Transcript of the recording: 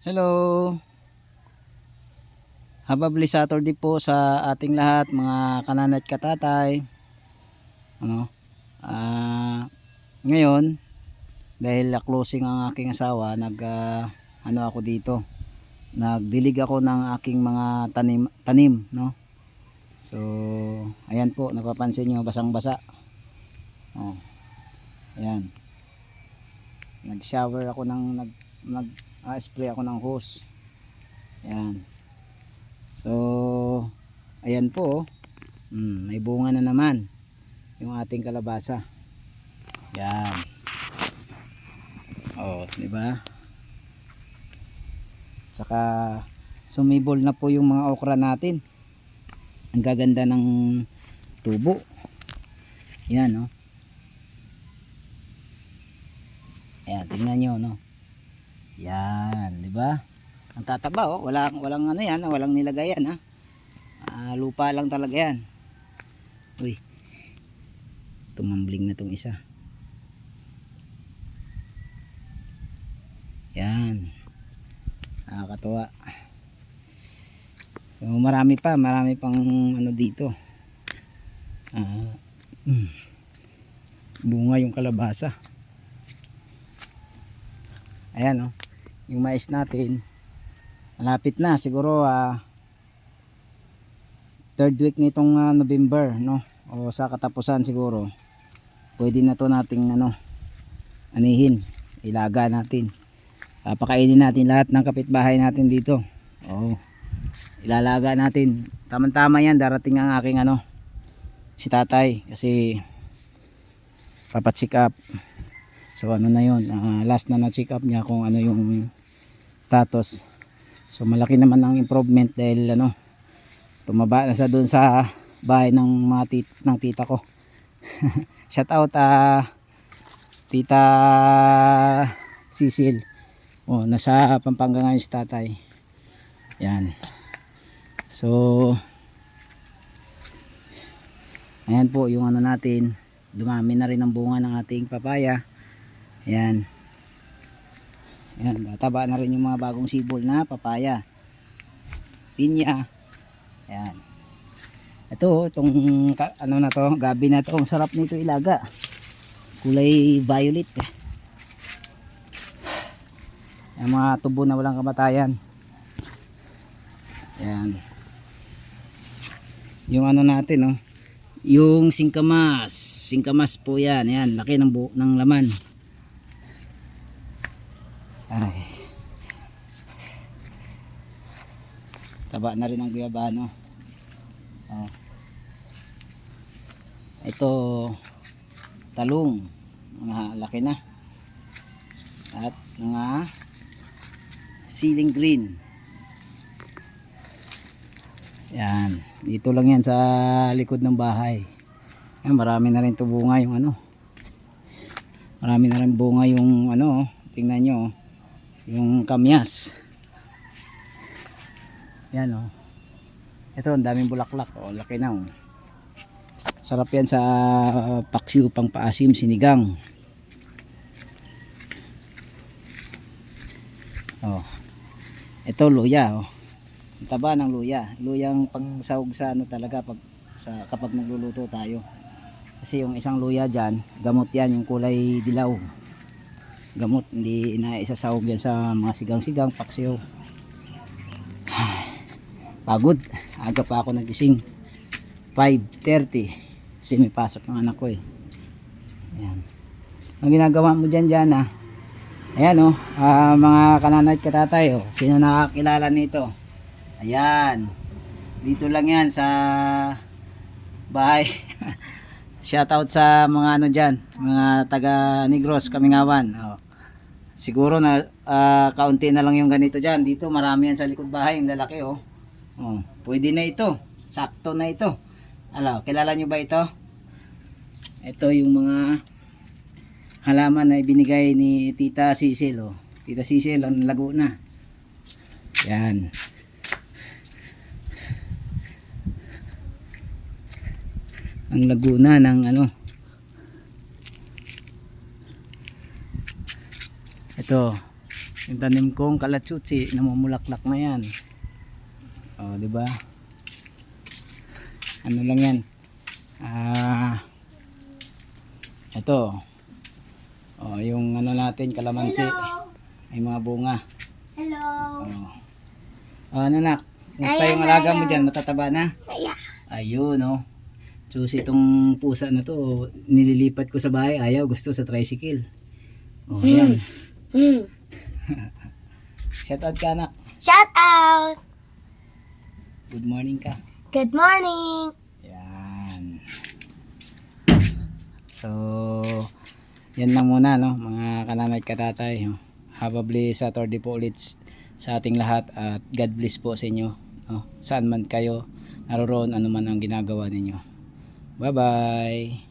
Hello. Hababli Saturday po sa ating lahat mga kananay at katatay. Ano? Ah, ngayon dahil ah, closing ang aking asawa, nag ah, ano ako dito. Nagdilig ako ng aking mga tanim tanim, no? So, ayan po, napapansin niyo basang-basa. Oh. Ayan. Nag-shower ako ng nag nag ah, spray ako ng hose. Ayan. So, ayan po. Mm, may bunga na naman yung ating kalabasa. Yan. Oh, di ba? Saka sumibol na po yung mga okra natin. Ang gaganda ng tubo. Yan, oh. Ayan, tingnan nyo, no? Yan, di ba? Ang tataba, oh. Walang, walang ano yan, ah, walang nilagay yan, ha? Ah, lupa lang talaga yan. Uy. Tumambling na tong isa. Yan. Nakakatuwa. So, marami pa, marami pang ano dito. Ah, mm. bunga yung kalabasa. Ayan oh. Yung mais natin malapit na siguro ah third week nitong ah, November no? O sa katapusan siguro pwede na to nating ano anihin ilaga natin. Papakainin natin lahat ng kapitbahay natin dito. Oh ilalaga natin. Tamang tama yan darating ang aking ano si tatay kasi papacheck up. So ano na yun ah, last na na check up niya kung ano yung status. So malaki naman ang improvement dahil ano tumaba na sa doon sa bahay ng mga tit ng tita ko. Shout out ah tita Cecil. Oh nasa Pampanga ngayon si tatay. Yan. So ayan po yung ano natin. Dumami na rin ang bunga ng ating papaya. Yan yan tataba na rin yung mga bagong sibol na papaya. Pinya. Yan ito itong ano na to gabi na to. Ang sarap nito ilaga. Kulay violet eh. yung mga tubo na walang kamatayan. Yan yung ano natin oh. Yung singkamas. Singkamas po yan. Yan laki ng, ng laman ay taba na rin ang guyabano oh. ito talong. Mga laki na. At mga ceiling green. Yan. Dito lang yan sa likod ng bahay. Yan, marami na rin to bunga yung ano. Marami na rin bunga yung ano oh. tingnan nyo oh. Yung kamyas. Yan oh. Ito ang daming bulaklak oh. Laki na oh. Sarap yan sa paksiw pang paasim sinigang. Oh. Ito luya oh. Ang taba ng luya. Luyang pangsahog sa ano talaga pag sa kapag nagluluto tayo. Kasi yung isang luya dyan gamot yan yung kulay dilaw gamot. Hindi inaisasahog yan sa mga sigang-sigang paksiw. Pagod. Aga pa ako nagising. 5.30 kasi may ng anak ko eh. Ayan. Ang ginagawa mo dyan dyan ah ayan oh. Ah, mga kananay at katatay oh. Sino nakakilala nito? Ayan. Dito lang yan sa bahay. Shoutout sa mga ano dyan, mga taga Negros, Kamingawan. Oh. Siguro na ah, kaunti na lang yung ganito dyan. Dito marami yan sa likod bahay, yung lalaki oh. oh. Pwede na ito. Sakto na ito. Alo, kilala nyo ba ito? Ito yung mga halaman na ibinigay ni Tita Cecil oh. Tita Cecil, ang lago na. Yan. ang Laguna ng ano ito Yung tanim kong kalatsutsi, namumulaklak na yan. O, di ba? Ano lang yan? Ah, ito. O, yung ano natin, kalamansi. May mga bunga. Hello. O. O, ano nak? Kumusta yung alaga mo dyan? Matataba na? Yeah. Ayun, no. Susi itong pusa na to, nililipat ko sa bahay, ayaw, gusto sa tricycle. Oh, ayan. Hmm. Shout out ka, anak. Shout out. Good morning ka. Good morning. Yan. So, yan lang muna, no, mga kananay katatay. Have a blessed Saturday po ulit sa ating lahat at God bless po sa inyo. No? Saan man kayo naroon, ano man ang ginagawa ninyo. Bye-bye.